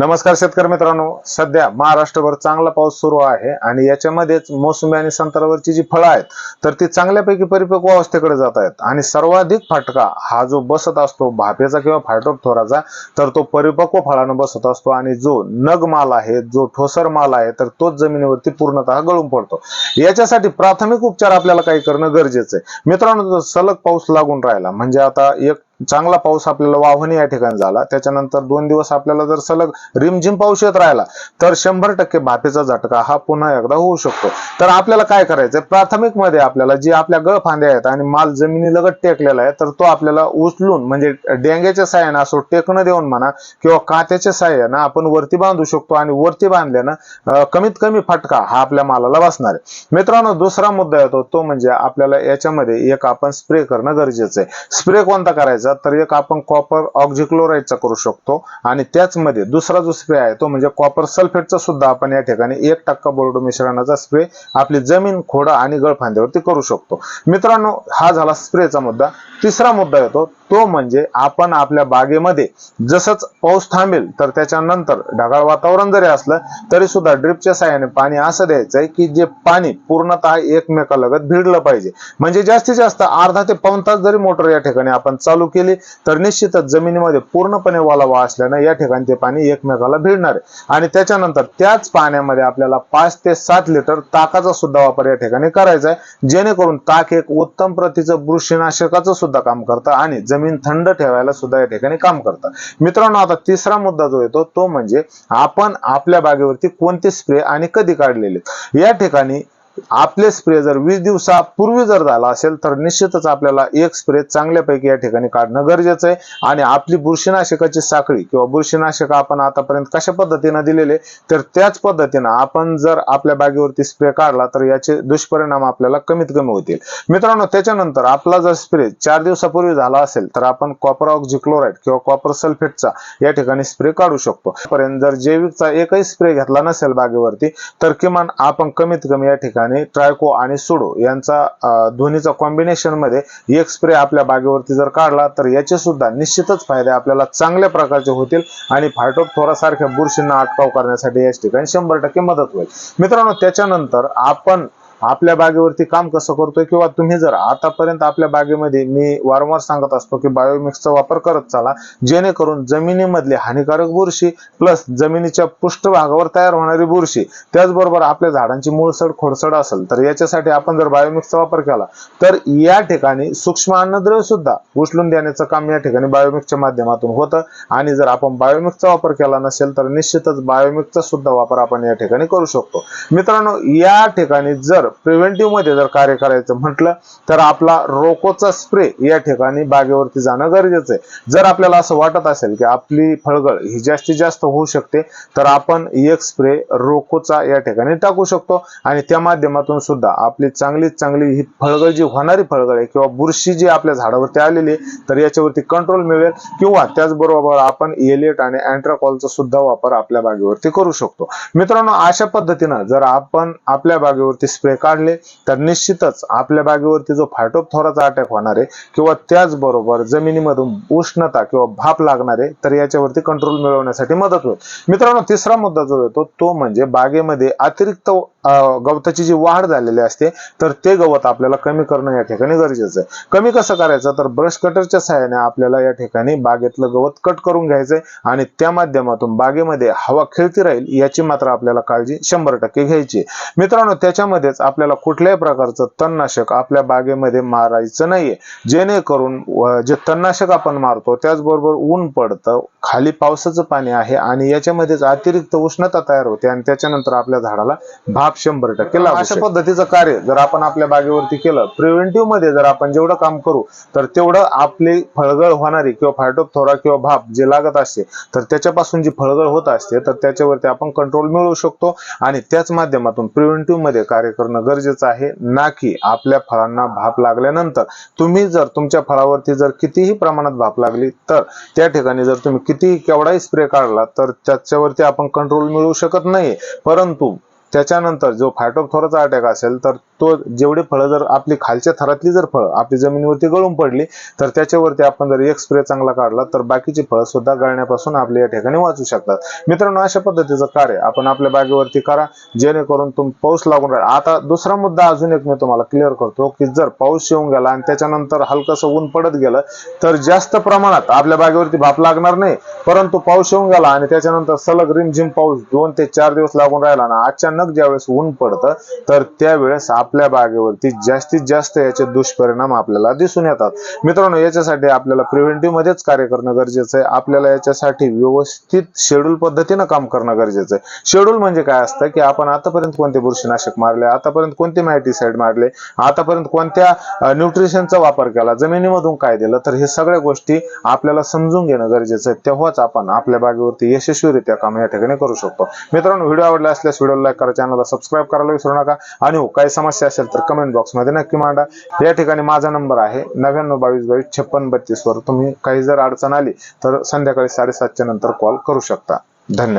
नमस्कार शेतकरी मित्रांनो. सध्या महाराष्ट्रभर चांगला पाऊस सुरू आहे आणि याच्यामध्येच मोसंबी आणि संत्र्यावरची जी फळं आहेत तर ती चांगल्यापैकी परिपक्व अवस्थेकडे जात आहेत. आणि सर्वाधिक फाटका हा जो बसत असतो भापेचा किंवा फायटोपथोराचा तर तो परिपक्व फळानं बसत असतो. आणि जो नग माल आहे जो ठोसर माल आहे तर तोच जमिनीवरती पूर्णतः गळून पडतो. याच्यासाठी प्राथमिक उपचार आपल्याला काही करणं गरजेचं आहे. मित्रांनो सलग पाऊस लागून राहिला म्हणजे आता एक चांगला पाऊस आपल्याला वाहून या ठिकाणी झाला. त्याच्यानंतर दोन दिवस आपल्याला जर सलग रिमझिम पाऊस येत राहिला तर शंभर टक्के भापेचा झटका हा पुन्हा एकदा होऊ शकतो. तर आपल्याला काय करायचंय? प्राथमिकमध्ये आपल्याला जी आपल्या गळफांद्या आहेत आणि माल जमिनी लगत टेकलेला आहे तर तो आपल्याला उचलून म्हणजे डेंग्याच्या साह्यानं असो टेकणं देऊन म्हणा किंवा कात्याच्या साह्यानं आपण वरती बांधू शकतो आणि वरती बांधल्यानं कमीत कमी फटका हा आपल्या मालाला बसणार आहे. मित्रांनो दुसरा मुद्दा येतो तो म्हणजे आपल्याला याच्यामध्ये एक आपण स्प्रे करणं गरजेचं आहे. स्प्रे कोणता करायचा? तर एक आपण कॉपर ऑक्झिक्लोराईडचा करू शकतो. आणि त्याचमध्ये दुसरा जो स्प्रे आहे तो म्हणजे कॉपर सल्फेटचा सुद्धा आपण या ठिकाणी एक टक्का बोर्डो मिश्रणाचा स्प्रे आपली जमीन खोडा आणि गळफांद्यावरती करू शकतो. मित्रांनो हा झाला स्प्रेचा मुद्दा. तिसरा मुद्दा येतो तो म्हणजे आपण आपल्या बागेमध्ये जसंच पाऊस थांबेल तर त्याच्यानंतर ढगाळ वातावरण जरी असलं तरी सुद्धा ड्रिपच्या साह्याने पाणी असं द्यायचंय की जे पाणी पूर्णतः एकमेकालगत भिडलं पाहिजे. म्हणजे जास्तीत जास्त अर्धा ते पाऊन तास जरी मोटर या ठिकाणी आपण चालू केली तर निश्चितच जमिनीमध्ये पूर्णपणे वालावा असल्यानं या ठिकाणी ते पाणी एकमेकाला भिडणार आहे. आणि त्याच्यानंतर त्याच पाण्यामध्ये आपल्याला पाच ते सात लिटर ताकाचा सुद्धा वापर या ठिकाणी करायचा आहे. जेणेकरून ताक एक उत्तम प्रतीचं बुरशीनाशकाचं सुद्धा काम करतं आणि जमीन थंड ठेवायला सुद्धा या ठिकाणी काम करतात. मित्रांनो आता तिसरा मुद्दा जो येतो तो म्हणजे आपण आपल्या बागेवरती कोणते स्प्रे आणि कधी काढलेले या ठिकाणी आपले स्प्रे जर वीस दिवसापूर्वी जर झाला असेल तर निश्चितच आपल्याला एक स्प्रे चांगल्यापैकी या ठिकाणी काढणं गरजेचं आहे. आणि आपली बुरशीनाशकाची साखळी किंवा बुरशीनाशक आपण आतापर्यंत कशा पद्धतीनं दिलेले तर त्याच पद्धतीनं आपण जर आपल्या बागेवरती स्प्रे काढला तर याचे दुष्परिणाम आपल्याला कमीत कमी होतील. मित्रांनो त्याच्यानंतर आपला जर स्प्रे चार दिवसापूर्वी झाला असेल तर आपण कॉपर ऑक्झिक्लोराईड किंवा कॉपर सल्फेटचा या ठिकाणी स्प्रे काढू शकतो. पर्यंत जर जैविकचा एकही स्प्रे घेतला नसेल बागेवरती तर किमान आपण कमीत कमी या ठिकाणी ट्रायको आणि सुडो यांचा दोन्हीचा कॉम्बिनेशनमध्ये एक स्प्रे आपल्या बागेवरती जर काढला तर याचे सुद्धा निश्चितच फायदे आपल्याला चांगल्या प्रकारचे होतील आणि फायटोपथोरा सारख्या बुरशींना अटकाव करण्यासाठी याच ठिकाणी शंभर टक्के मदत होईल. मित्रांनो त्याच्यानंतर आपण आपल्या बागेवरती काम कसं करतोय किंवा तुम्ही जर आतापर्यंत आपल्या बागेमध्ये मी वारंवार सांगत असतो की बायोमिक्सचा वापर करत चाला. जेणेकरून जमिनीमधली हानिकारक बुरशी प्लस जमिनीच्या पृष्ठभागावर तयार होणारी बुरशी त्याचबरोबर आपल्या झाडांची मूळसड खोडसड असेल तर याच्यासाठी आपण जर बायोमिक्सचा वापर केला तर या ठिकाणी सूक्ष्म अन्नद्रव्य सुद्धा उचलून देण्याचं काम या ठिकाणी बायोमिक्सच्या माध्यमातून होतं. आणि जर आपण बायोमिक्सचा वापर केला नसेल तर निश्चितच बायोमिक्सचा सुद्धा वापर आपण या ठिकाणी करू शकतो. मित्रांनो या ठिकाणी जर प्रिव्हेंटिव्हमध्ये जर कार्य करायचं म्हटलं तर आपला रोकोचा स्प्रे या ठिकाणी बागेवरती जाणं गरजेचं आहे. जर आपल्याला असं वाटत असेल की आपली फळगळ ही जास्तीत जास्त होऊ शकते तर आपण एक स्प्रे रोकोचा या ठिकाणी टाकू शकतो. आणि त्या माध्यमातून सुद्धा आपली चांगली चांगली ही फळगळ जी होणारी फळगळ आहे किंवा बुरशी जी आपल्या झाडावरती आलेली तर याच्यावरती कंट्रोल मिळेल किंवा त्याचबरोबर आपण एलिएट आणि अँट्राकॉलचा सुद्धा वापर आपल्या बागेवरती करू शकतो. मित्रांनो अशा पद्धतीनं जर आपण आपल्या बागेवरती स्प्रे काढले तर निश्चितच आपल्या बागेवरती जो फायटोपथोराचा अटॅक होणार आहे किंवा त्याचबरोबर जमिनीमधून उष्णता किंवा भाप लागणार आहे तर याच्यावरती कंट्रोल मिळवण्यासाठी मदत होईल. मित्रांनो तिसरा मुद्दा जो येतो तो म्हणजे बागेमध्ये अतिरिक्त गवताची जी वाढ झालेली असते तर ते गवत आपल्याला कमी करणं या ठिकाणी गरजेचं आहे. कमी कसं करायचं? तर ब्रश कटरच्या सहाय्याने आपल्याला या ठिकाणी बागेतलं गवत कट करून घ्यायचंय आणि त्या माध्यमातून बागेमध्ये हवा खेळती राहील याची मात्र आपल्याला काळजी शंभर टक्के घ्यायची मित्रांनो त्याच्यामध्येच आपल्याला कुठल्याही प्रकारचं तणनाशक आपल्या बागेमध्ये मारायचं नाहीये. जेणेकरून जे तणनाशक आपण मारतो त्याचबरोबर ऊन पडतं खाली पावसाचं पाणी आहे आणि याच्यामध्येच अतिरिक्त उष्णता तयार होते आणि त्याच्यानंतर आपल्या झाडाला भाप शंभर टक्के लागू अशा पद्धतीचं कार्य जर आपण आपल्या बागेवरती केलं प्रिव्हेंटिव्हमध्ये जर आपण जेवढं काम करू तर तेवढं आपली फळगळ होणारी किंवा फायटोपथोरा किंवा भाप जे लागत असते तर त्याच्यापासून जी फळगळ होत असते तर त्याच्यावरती आपण कंट्रोल मिळवू शकतो. आणि त्याच माध्यमातून प्रिव्हेंटिव्हमध्ये कार्य करणं गरजेचं आहे ना की आपल्या फळांना भाप लागल्यानंतर. तुम्ही जर तुमच्या फळावरती जर कितीही प्रमाणात भाप लागली तर त्या ठिकाणी जर तुम्ही कितीही केवढाही स्प्रे काढला तर त्याच्यावरती आपण कंट्रोल मिळवू शकत नाही. परंतु त्याच्यानंतर जो फायटोथोराचा अटॅक असेल तर तो जेवढी फळं जर आपली खालच्या थरातली जर फळं आपली जमिनीवरती गळून पडली तर त्याच्यावरती आपण जर एक स्प्रे चांगला काढला तर बाकीची फळं सुद्धा गळण्यापासून आपले या ठिकाणी वाचू शकतात. मित्रांनो अशा पद्धतीचं कार्य आपण आपल्या बागेवरती करा जेणेकरून तुम पाऊस लागून राहील. आता दुसरा मुद्दा अजून एक मी तुम्हाला क्लिअर करतो की जर पाऊस येऊन गेला आणि त्याच्यानंतर हलकंसं ऊन पडत गेलं तर जास्त प्रमाणात आपल्या बागेवरती भाप लागणार नाही. परंतु पाऊस येऊन गेला आणि त्याच्यानंतर सलग रिमझिम पाऊस दोन ते चार दिवस लागून राहिला ना अचानक ज्यावेळेस ऊन पडतं तर त्यावेळेस आपल्या बागेवरती जास्तीत जास्त याचे दुष्परिणाम आपल्याला दिसून येतात. मित्रांनो याच्यासाठी आपल्याला प्रिव्हेंटिव्ह मध्येच कार्य करणं गरजेचं आहे. आपल्याला याच्यासाठी व्यवस्थित शेड्यूल पद्धतीनं काम करणं गरजेचं आहे. शेड्यूल म्हणजे काय असतं की आपण आतापर्यंत कोणते बुरशीनाशक मारले आतापर्यंत कोणते मायटीसाईड मारले आतापर्यंत कोणत्या न्यूट्रिशनचा वापर केला जमिनीमधून काय दिलं तर हे सगळ्या गोष्टी आपल्याला समजून घेणं गरजेचं आहे. तेव्हाच आपण आपल्या बागेवरती यशस्वीरित्या काम या ठिकाणी करू शकतो. मित्रांनो व्हिडिओ आवडला असल्यास व्हिडिओ लाईक करा चॅनलला सबस्क्राईब करायला विसरू नका. आणि हो काही समस्या असेल तर कमेंट बॉक्समध्ये नक्की मांडा. या ठिकाणी माझा नंबर आहे नव्याण्णव बावीस बावीस छप्पन बत्तीस वर. तुम्ही काही जर अडचण आली तर संध्याकाळी साडेसातच्या नंतर कॉल करू शकता. धन्यवाद.